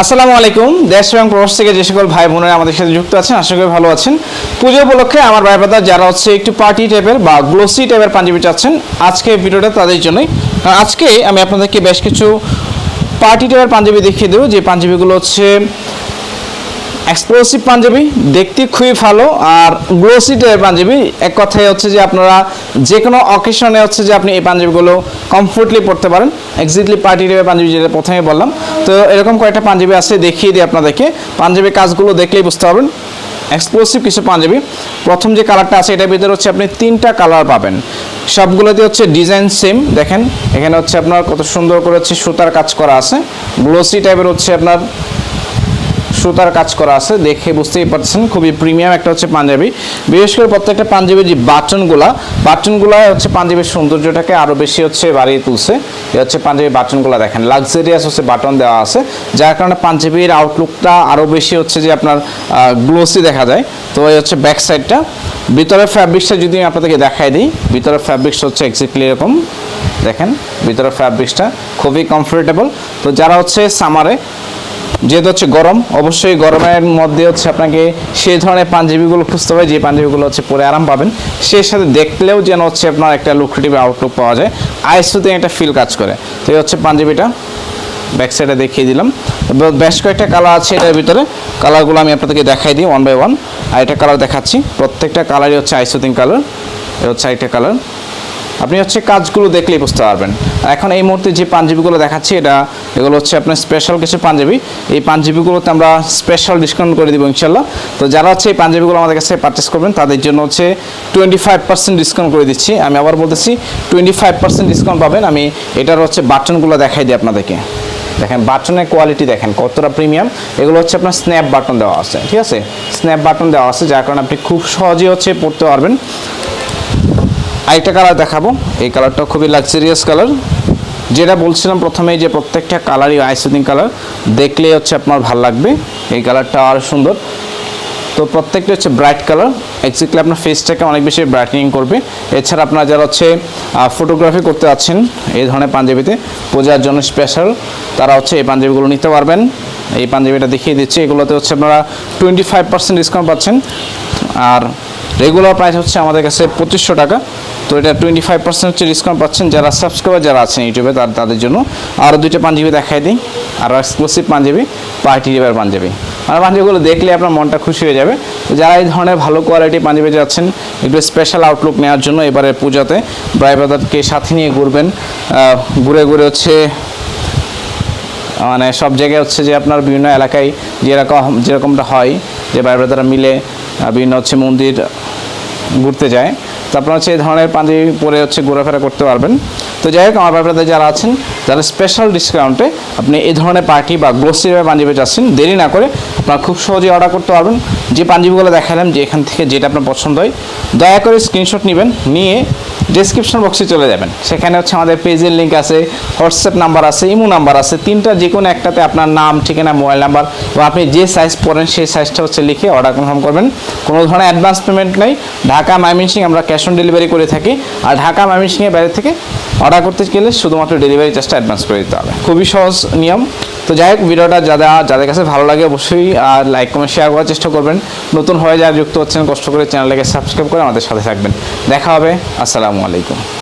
আসসালামু আলাইকুম। দেশ এবং প্রবাস থেকে যে সকল ভাই বোনেরা আমাদের সাথে যুক্ত আছেন, আশা করি ভালো আছেন। পুজো উপলক্ষে আমার ভাই ব্রাদার যারা হচ্ছে একটু পার্টি টাইপের বা গ্লোসি টাইপের পাঞ্জাবি চাচ্ছেন, আজকে ভিডিওটা তাদের জন্যই। কারণ আজকে আমি আপনাদেরকে বেশ কিছু পার্টি টাইপের পাঞ্জাবি দেখিয়ে দেবো। যে পাঞ্জাবিগুলো হচ্ছে এক্সক্লুসিভ পাঞ্জাবি দেখতে খুবই ভালো। আর গ্লোসি টাইপের পাঞ্জাবি এক কথায় হচ্ছে যে আপনারা যে কোনো অকেশনে হচ্ছে যে আপনি এই পাঞ্জাবিগুলো কমফোর্টলি পড়তে পারেন। এক্সাক্টলি পার্টি টাইপের পাঞ্জাবি যেটা প্রথমে বললাম। তো এরকম কয়েকটা পাঞ্জাবি আছে, দেখিয়ে দিই আপনাদেরকে। পাঞ্জাবির কাজগুলো দেখলেই বুঝতে পারবেন। এক্সক্লুসিভ কিছু পাঞ্জাবি প্রথম যে কালারটা আছে, এটার ভিতরে হচ্ছে আপনি তিনটা কালার পাবেন। সবগুলোতে হচ্ছে ডিজাইন সেম দেখেন। এখানে হচ্ছে আপনার কত সুন্দর করে হচ্ছে সুতার কাজ করা আছে। গ্লোসি টাইপের হচ্ছে আপনার সুতার কাজ করা আছে, দেখে বুঝতেই পারছেন খুবই প্রিমিয়াম একটা হচ্ছে পাঞ্জাবি। বিশেষ করে প্রত্যেকটা পাঞ্জাবির যে বাটনগুলা বাটনগুলা হচ্ছে পাঞ্জাবির সৌন্দর্যটাকে আরও বেশি হচ্ছে বাড়িয়ে তুলছে। এ হচ্ছে পাঞ্জাবি বাটনগুলো দেখেন লাক্সারিয়াস হচ্ছে বাটন দেওয়া আছে, যার কারণে পাঞ্জাবির আউটলুকটা আরও বেশি হচ্ছে যে আপনার গ্লোসি দেখা যায়। তো এই হচ্ছে ব্যাক সাইডটা ভিতরের ফ্যাব্রিক্সটা যদি আমি আপনাদেরকে দেখাই দিই, ভিতরের ফ্যাব্রিক্স হচ্ছে এক্স্যাক্টলি এরকম। দেখেন, ভিতরের ফ্যাব্রিক্সটা খুবই কমফোর্টেবল তো যারা হচ্ছে সামারে যেহেতু হচ্ছে গরম, অবশ্যই গরমের মধ্যে হচ্ছে আপনাকে সেই ধরনের পাঞ্জাবিগুলো খুঁজতে হবে, যে পাঞ্জাবিগুলো হচ্ছে পরে আরাম পাবেন। সেই সাথে দেখলেও যেন হচ্ছে আপনার একটা লুক্রেটিভ আউটলুক পাওয়া যায়। আইসুতে একটা ফিল কাজ করে। তো এই হচ্ছে পাঞ্জাবিটা। ব্যাক সাইডে দেখিয়ে দিলাম। বেশ কয়েকটা কালার আছে এটার ভিতরে। কালারগুলো আমি আপনাদেরকে দেখাই দিই ওয়ান বাই ওয়ান আর এটা কালার দেখাচ্ছি। প্রত্যেকটা কালারই হচ্ছে আইসুতিং কালার এটা হচ্ছে আরেকটা কালার আপনি হচ্ছে কাজগুলো দেখলেই বুঝতে পারবেন। এখন এই মুহূর্তে যে পাঞ্জাবিগুলো দেখাচ্ছি, এটা, এগুলো হচ্ছে আপনার স্পেশাল কিছু পাঞ্জাবি। এই পাঞ্জাবিগুলোতে আমরা স্পেশাল ডিসকাউন্ট করে দেবো ইনশাল্লাহ। তো যারা হচ্ছে এই পাঞ্জাবিগুলো আমাদের কাছে পারচেস করবেন, তাদের জন্য হচ্ছে টোয়েন্টি ফাইভ পার্সেন্ট ডিসকাউন্ট করে দিচ্ছি। আমি আবার বলতেছি টোয়েন্টি ফাইভ পার্সেন্ট ডিসকাউন্ট পাবেন। আমি এটার হচ্ছে বাটনগুলো দেখাই দিই আপনাদেরকে। দেখেন, বাটনের কোয়ালিটি দেখেন, কতটা প্রিমিয়াম এগুলো হচ্ছে আপনার স্ন্যাপ বাটন দেওয়া আছে, ঠিক আছে? স্ন্যাপ বাটন দেওয়া আছে, যার কারণে আপনি খুব সহজে হচ্ছে পড়তে পারবেন। আরেকটা কালার দেখাবো। এই কালারটা খুবই লাক্সারিয়াস কালার যেটা বলছিলাম প্রথমেই যে প্রত্যেকটা কালারই আইসুদিং কালার দেখলে হচ্ছে আপনার ভালো লাগবে। এই কালারটা আরও সুন্দর। তো প্রত্যেকটা হচ্ছে ব্রাইট কালার এক্স্যাক্টলি আপনার ফেসটাকে অনেক বেশি ব্রাইটনিং করবে। এছাড়া আপনারা যারা হচ্ছে ফটোগ্রাফি করতে যাচ্ছেন এই ধরনের পাঞ্জাবিতে, পূজার জন্য স্পেশাল তারা হচ্ছে এই পাঞ্জাবিগুলো নিতে পারবেন। এই পাঞ্জাবিটা দেখিয়ে দিচ্ছি। এগুলোতে হচ্ছে আপনারা টোয়েন্টি ফাইভ পার্সেন্ট ডিসকাউন্ট পাচ্ছেন। আর রেগুলার প্রাইস হচ্ছে আমাদের কাছে পঁচিশশো টাকা। তো এটা টোয়েন্টি ফাইভ পার্সেন্ট হচ্ছে ডিসকাউন্ট পাচ্ছেন যারা সাবস্ক্রাইবার যারা আছেন ইউটিউবে তার তাদের জন্য। আরও দুইটা পাঞ্জাবি দেখাই দিই। আরও exclusive panjabi party river panjabi. আর পাঞ্জাবিগুলো দেখলে আপনার মনটা খুশি হয়ে যাবে। যারা এই ধরনের ভালো কোয়ালিটি পাঞ্জাবি যাচ্ছেন একটু স্পেশাল আউটলুক নেওয়ার জন্য এবারে পূজাতে ব্রাইবাদারকে সাথে নিয়ে ঘুরবেন। ঘুরে ঘুরে হচ্ছে মানে সব জায়গায় হচ্ছে যে আপনার বিভিন্ন এলাকায় যেরকম যেরকমটা হয়, যে বাইরে মিলে বিভিন্ন হচ্ছে মন্দির ঘুরতে যায়। তো আপনারা হচ্ছে এই ধরনের পাঞ্জাবি পরে হচ্ছে ঘোরাফেরা করতে পারবেন। তো যাই হোক, আমার ব্যাপারে যারা আছেন, যারা স্পেশাল ডিসকাউন্টে আপনি এই ধরনের পার্টি বা গ্লোসি পাঞ্জাবি যাচ্ছেন দেরি না করে আপনারা খুব সহজেই অর্ডার করতে পারবেন। যে পাঞ্জাবিগুলো দেখালাম, যে এখান থেকে যেটা আপনার পছন্দ হয়, দয়া করে স্ক্রিনশট নেবেন, নিয়ে ডেসক্রিপশন বক্সে চলে যাবেন। সেখানে হচ্ছে আমাদের পেজের লিঙ্ক আছে হোয়াটসঅ্যাপ নাম্বার আছে ইমো নাম্বার আছে, তিনটা যে কোনো একটাতে আপনার নাম, ঠিকানা মোবাইল নাম্বার বা আপনি যে সাইজ পড়েন সেই সাইজটা হচ্ছে লিখে অর্ডার কনফার্ম করবেন। কোনো ধরনের অ্যাডভান্স পেমেন্ট নেই। ঢাকা মাইমিনসিং আমরা ক্যাশ অন ডেলিভারি করে থাকি। আর ঢাকা মাইমিনসিংয়ের বাইরে থেকে অর্ডার করতে গেলে শুধুমাত্র ডেলিভারি চার্জটা অ্যাডভান্স করে দিতে হবে। খুবই সহজ নিয়ম। তো যাই হোক, ভিডিওটা যারা যাদের কাছে ভালো লাগে অবশ্যই আর লাইক কমেন্ট শেয়ার করার চেষ্টা করবেন। নতুন হয়ে যারা যুক্ত হচ্ছেন, কষ্ট করে চ্যানেলটাকে সাবস্ক্রাইব করে আমাদের সাথে থাকবেন। দেখা হবে, আসসালামু আলাইকুম।